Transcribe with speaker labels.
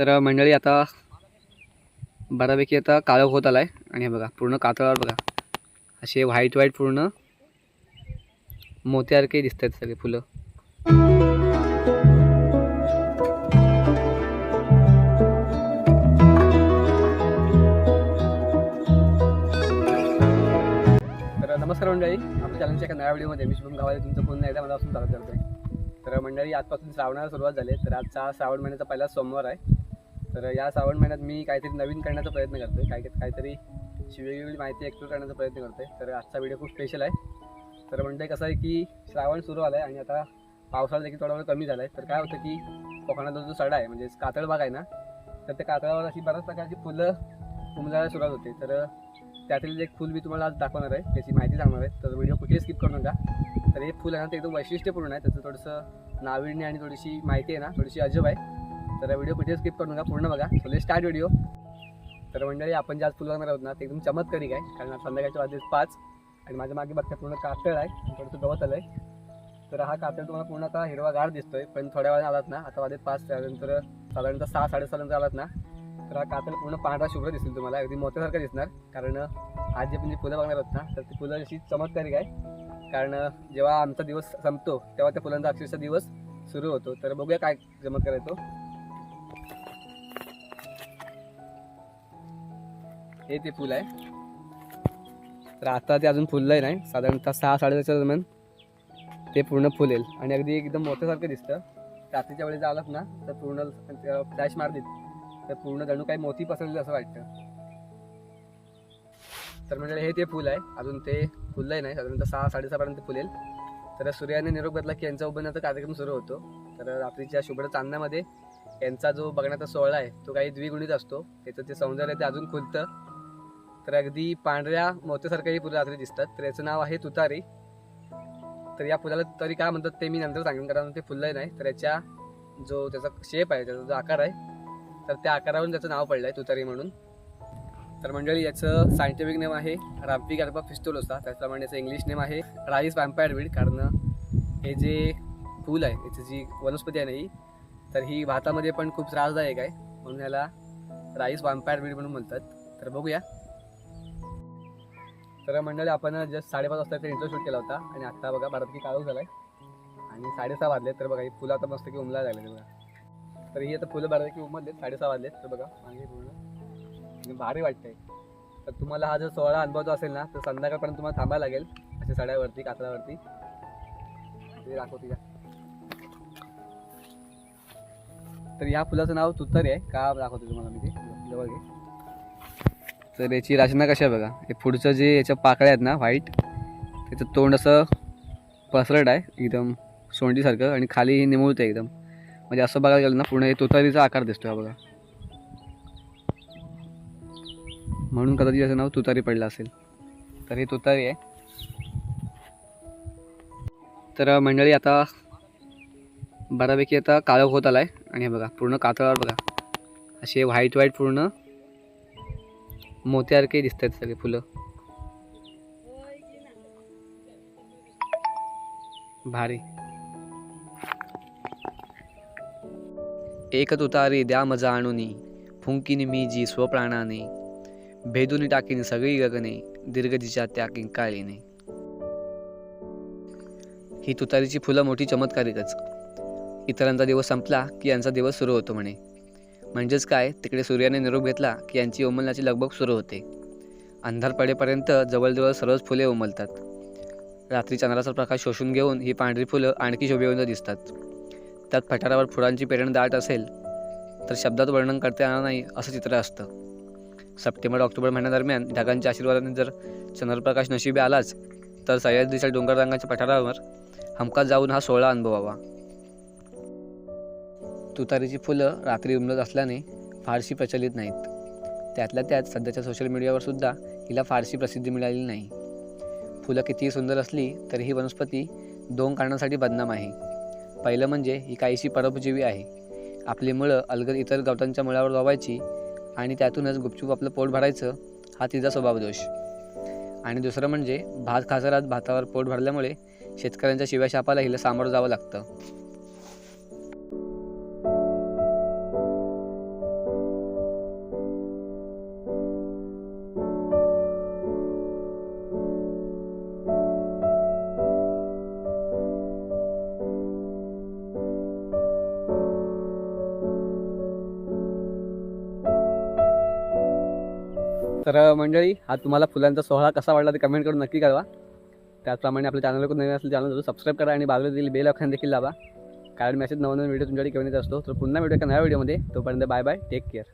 Speaker 1: तर मंडळी आता बऱ्यापैकी आता काळं होत आला आहे आणि हे बघा पूर्ण कातळावर बघा. असे व्हाईट व्हाईट पूर्ण मोत्यासारखे दिसत आहेत सगळे फुलं. तर नमस्कार मंडळी. आपल्या चॅनलच्या एका नव्या व्हिडिओमध्ये मी शुभम गावाला तुमचं पुन्हा एकदा मला असून स्वागत करतोय. तर मंडळी आजपासून श्रावणाला सुरुवात झाली आहे. तर आजचा श्रावण महिन्याचा पहिला सोमवार आहे. तर या श्रावण महिन्यात मी काहीतरी नवीन करण्याचा प्रयत्न करतोय. काही काहीतरी अशी वेगवेगळी माहिती एक्सप्लोर करण्याचा प्रयत्न करतोय. तर आजचा व्हिडिओ खूप स्पेशल आहे. तर म्हणजे कसं आहे की श्रावण सुरू आला आहे आणि आता पावसाळा देखील थोडा वेळ कमी झाला आहे तर काय होतं की कोकणाचा जो सडा आहे म्हणजे कातळ भाग आहे ना तर त्या कातळावर अशी बऱ्याच प्रकारची फुलं उमजायला सुरुवात होते. तर त्यातील एक फुल मी तुम्हाला आज दाखवणार आहे त्याची माहिती सांगणार आहे. तर व्हिडिओ कुठेही स्किप करू नका. तर हे फुल आहे ना ते एकदम वैशिष्ट्यपूर्ण आहे. त्याचं थोडंसं नाविन्य आणि थोडीशी माहिती आहे ना थोडीशी अजब आहे. तर व्हिडिओ कुठे स्किप करू नका पूर्ण बघा. सो स्टार्ट व्हिडिओ तर मंडळी आपण जे आज फुल बघणार आहोत ना ते एकदम चमत्कारिक आहे कारण आज संध्याकाळच्या वाजले पाच आणि माझ्या मागे बघता पूर्ण कातळ आहे थोडंसं गवत आलं आहे तर हा कातळ तुम्हाला पूर्ण आता हिरवा गार दिसतोय पण थोड्या वेळाने आलात ना आता वाजेत पाच त्यानंतर साधारणतः सहा साडेसहानंतर आलात ना तर हा कातळ पूर्ण पांढरा शुभ्र दिसेल तुम्हाला अगदी मोत्यासारखं दिसणार कारण आज जे पण जी फुलं बघणार आहोत ना तर ती फुलं अशी चमत्कारिक आहे कारण जेव्हा आमचा दिवस संपतो तेव्हा त्या फुलांचा अक्षरशः दिवस सुरू होतो. तर बघूया काय चमत्कार येतो हे ते फुल आहे. तर आता ते अजून फुललंय नाही. साधारणतः सहा साडेच्या दरम्यान ते पूर्ण फुलेल. आणि अगदी एकदम मोठ्यासारखं दिसतं. रात्रीच्या वेळेस आलात ना तर पूर्ण फ्लॅश मारलीत तर पूर्ण जणू काही मोती पसरली असं वाटतं. तर म्हणजे हे ते फुल आहे. अजून ते फुललंही नाही. साधारणतः सहा साडेसहापर्यंत फुलेल. तर सूर्याने निरोप घेतला की यांचा उभारण्याचा कार्यक्रम सुरू होतो. तर रात्रीच्या शुभ्र चांदण्यामध्ये यांचा जो बघण्याचा सोहळा आहे तो काही द्विगुणित असतो. त्याचं ते सौंदर्य ते अजून खुलतं. तर अगदी पांढऱ्या मोत्यासारखंही फुलं रात्री दिसतात. तर याचं नाव आहे तुतारी. तर या फुलाला तरी काय म्हणतात ते मी नंतर सांगेन कारण ते फुललंय नाही. तर याच्या जो त्याचा शेप आहे त्याचा जो आकार आहे तर त्या आकारावरून त्याचं नाव पडलं आहे तुतारी म्हणून. तर मंडळी याचं सायंटिफिक नेम आहे राम्पी कार्पा फिस्टोलोसा त्याचप्रमाणे याचं इंग्लिश नेम आहे राईस वॅम्पायरवीड कारण हे जे फूल आहे याची जी वनस्पती आहे ना ही तर ही भातामध्ये पण खूप त्रासदायक आहे. म्हणून याला राईस वॅम्पायरवीड म्हणून म्हणतात. तर बघूया. तर मंडळी आपण जस्ट साडेपाच वाजता इंटरव्ह्यू शूट केला होता आणि आत्ता बघा बऱ्यापैकी काळोख झाला आहे आणि साडेसहा वाजले तर बघा ही फुलं आता मस्त की उमला लागले बघा. तर ही आता फुलं बऱ्यापैकी उमललेत साडेसहा वाजले तर बघा मागे पूर्ण. आणि भारी वाटतंय. तर तुम्हाला हा जर सोहळा अनुभवचा असेल ना तर संध्याकाळपर्यंत तुम्हाला थांबायला लागेल अशा सड्यावरती कातळावरती. ते दाखवते का तर या फुलाचं नाव तुत्तरी आहे. का दाखवतो तुम्हाला मी ते? जवळ घे. तर याची रचना कशी आहे बघा? हे पुढचं जे याच्या पाकळ्या आहेत ना व्हाईट त्याचं तोंड असं पसरट आहे एकदम सोंडीसारखं आणि खाली निमुळतं एकदम. म्हणजे असं बघायला गेलं ना पूर्ण हे तुतारीचा आकार दिसतो हा बघा. म्हणून कदाचित याचं नाव तुतारी पडलं असेल. तर हे तुतारी आहे. तर मंडळी आता बऱ्यापैकी आता काळोख होत आला आहे आणि हे बघा पूर्ण कातळावर बघा. असे व्हाईट व्हाईट पूर्ण मोत्यासारखे दिसत आहेत सगळे फुलं. भारी. एक तुतारी द्या मजा आणूनी फुंकीनी मी जी स्वप्राणाने भेदून टाकीन सगळी गगने दीर्घदिशा त्या किंकाळीने ही तुतारीची फुलं मोठी चमत्कारिकच. इतरांचा दिवस संपला की यांचा दिवस सुरू होतो म्हणे. म्हणजेच काय? तिकडे सूर्याने निरोप घेतला की यांची उमलण्याची लगबग सुरू होते. अंधार पडेपर्यंत जवळजवळ सर्वच फुले उमलतात रात्री चंद्राचा प्रकाश शोषून घेऊन ही पांढरी फुलं आणखी शोभेवंत दिसतात. त्यात पठारावर फुलांची पेरण दाट असेल तर शब्दात वर्णन करता येणार नाही असं चित्र असतं. सप्टेंबर ऑक्टोबर महिन्यादरम्यान ढगांच्या आशीर्वादाने जर चंद्रप्रकाश नशिबी आलाच तर सह्याद्रीच्या डोंगर रंगाच्या पठारावर हमखास जाऊन हा सोहळा अनुभवावा. तुतारीची फुलं रात्री उमलत असल्याने फारशी प्रचलित नाहीत. त्यातल्या त्यात सध्याच्या सोशल मीडियावर सुद्धा हिला फारशी प्रसिद्धी मिळालेली नाही. फुलं कितीही सुंदर असली तरी ही वनस्पती दोन कारणांसाठी बदनाम आहे. पहिलं म्हणजे ही काहीशी परोपजीवी आहे. आपली मुळं अलगद इतर गवतांच्या मुळावर लावायची आणि त्यातूनच गुपचूप आपलं पोट भरायचं हा तिचा स्वभाव दोष आणि दुसरं म्हणजे भात खासरात भातावर पोट भरल्यामुळे शेतकऱ्यांच्या शिव्या शापाला हिला सामोरं जावं लागतं. तर मंडळी हा तुम्हाला फुलांचा सोहळा कसा वाटला ते कमेंट करून नक्की कळवा. त्याचप्रमाणे आपल्या चॅनलवर नवीन असेल चॅनल सबस्क्राईब करा आणि बाजूला दिलेली बेल ऑप्शन देखील लावा कारण मेसेज नवनवीन व्हिडिओ तुमच्याकडे घेऊन येत असतो. तर पुन्हा व्हिडिओ एका नव्या व्हिडिओमध्ये तोपर्यंत बाय बाय टेक केअर